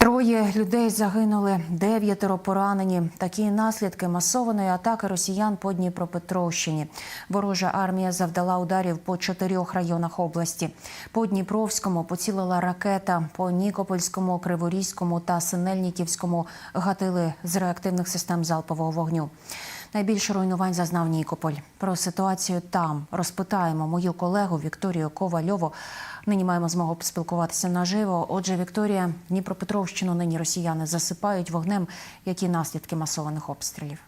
Троє людей загинули, дев'ятеро поранені. Такі наслідки масованої атаки росіян по Дніпропетровщині. Ворожа армія завдала ударів по чотирьох районах області. По Дніпровському поцілила ракета, по Нікопольському, Криворізькому та Синельниківському гатили з реактивних систем залпового вогню. Найбільше руйнувань зазнав Нікополь. Про ситуацію там розпитаємо мою колегу Вікторію Ковальову. Нині маємо змогу поспілкуватися наживо. Отже, Вікторія, Дніпропетровщину нині росіяни засипають вогнем. Які наслідки масованих обстрілів?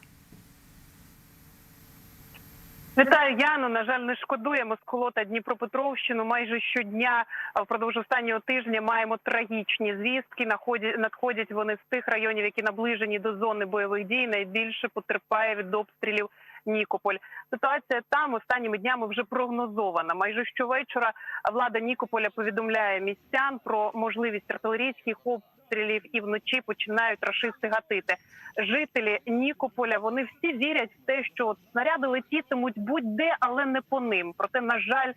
Вітаю, Яну. На жаль, не шкодуємо сколота Дніпропетровщину. Майже щодня впродовж останнього тижня маємо трагічні звістки. Надходять вони з тих районів, які наближені до зони бойових дій. Найбільше потерпає від обстрілів Нікополь. Ситуація там останніми днями вже прогнозована. Майже щовечора влада Нікополя повідомляє містян про можливість артилерійських обстрілів і вночі починають рашисти гатити. Жителі Нікополя вони всі вірять в те, що снаряди летітимуть будь-де, але не по ним. Проте, на жаль,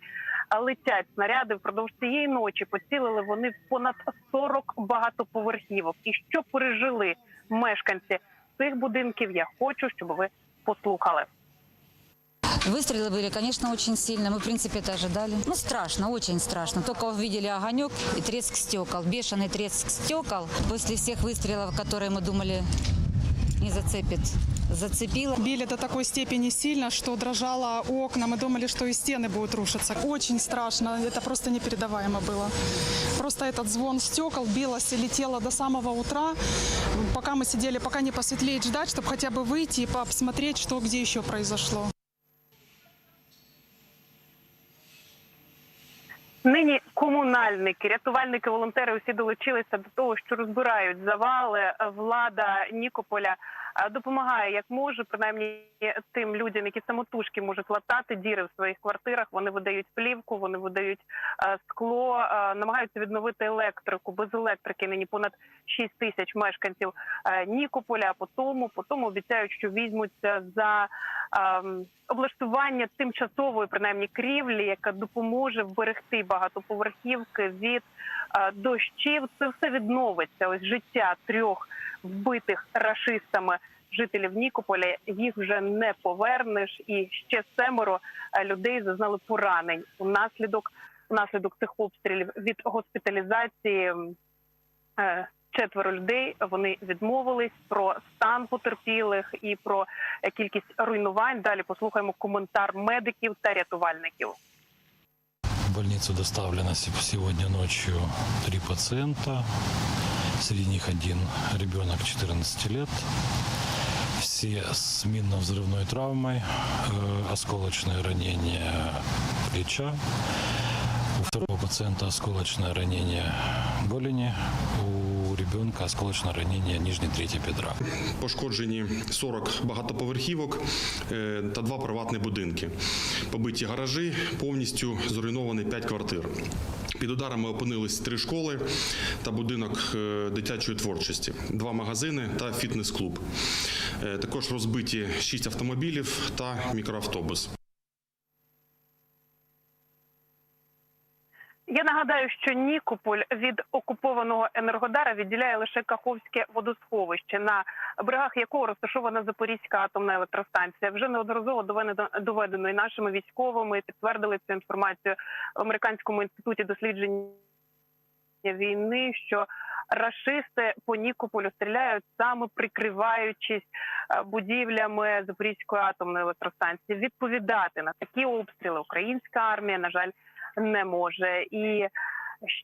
летять снаряди впродовж цієї ночі. Поцілили вони в понад 40 багатоповерхівок. І що пережили мешканці цих будинків? Я хочу, щоб ви послухали. Выстрелы были, конечно, очень сильно. Мы, в принципе, это ожидали. Ну, страшно, очень страшно. Только увидели огонек и треск стекол, бешеный треск стекол. После всех выстрелов, которые мы думали не зацепит, зацепило. Били до такой степени сильно, что дрожало окна. Мы думали, что и стены будут рушиться. Очень страшно. Это просто непередаваемо было. Просто этот звон стекол билось и летело до самого утра. Пока мы сидели, пока не посветлеет, ждать, чтобы хотя бы выйти и посмотреть, что где еще произошло. Нині комунальники, рятувальники, волонтери усі долучилися до того, що розбирають завали. Влада Нікополя е, допомагає як може, принаймні тим людям, які самотужки можуть латати діри в своїх квартирах. Вони видають плівку, вони видають е, скло, е, намагаються відновити електрику. Без електрики нині понад 6 тисяч мешканців Нікополя. По тому, по тому обіцяють, що візьмуться за облаштування тимчасової, принаймні крівлі, яка допоможе вберегти багатоповерхівки від е, дощів. Це все відновиться. Ось життя трьох вбитих рашистами жителів Нікополя. Їх вже не повернеш, і ще семеро е, людей зазнали поранень унаслідок унаслідок цих обстрілів від госпіталізації. Четверо людей вони відмовились про стан потерпілих і про е, кількість руйнувань. Далі послухаємо коментар медиків та рятувальників. В больницу доставлено сегодня ночью три пациента. Среди них один ребенок 14 лет. Все с минно-взрывной травмой, э, осколочное ранение плеча. У второго пациента осколочное ранение голени, у ребенка осколочное ранение нижней трети бедра. Пошкоджені 40 багатоповерхівок е, та два приватні будинки. Побиті гаражі, повністю зруйновані 5 квартир. Під ударами опинились три школи та будинок е, дитячої творчості, два магазини та фітнес-клуб. Е, Також розбиті 6 автомобілів та мікроавтобус. Я нагадаю, що Нікополь від окупованого енергодара відділяє лише Каховське водосховище, на берегах якого розташована Запорізька атомна електростанція. Вже неодноразово доведено доведено і нашими військовими підтвердили цю інформацію в американському інституті дослідження війни, що рашисти по Нікополю стріляють саме прикриваючись е, будівлями Запорізької атомної електростанції. Відповідати на такі обстріли українська армія, на жаль, не може. І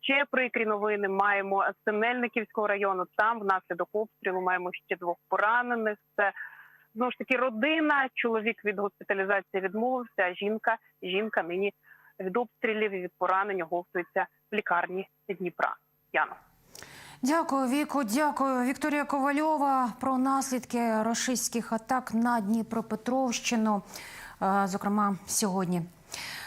ще прикрі новини маємо з Синельниківського району. Там внаслідок обстрілу маємо ще двох поранених. Це знову ж таки родина. Чоловік від госпіталізації відмовився. А жінка жінка нині від обстрілів і від поранень оговтується в лікарні Дніпра. Яна. Дякую, Віку. Дякую, Вікторія Ковальова про наслідки рашистських атак на Дніпропетровщину. Е, Зокрема, сьогодні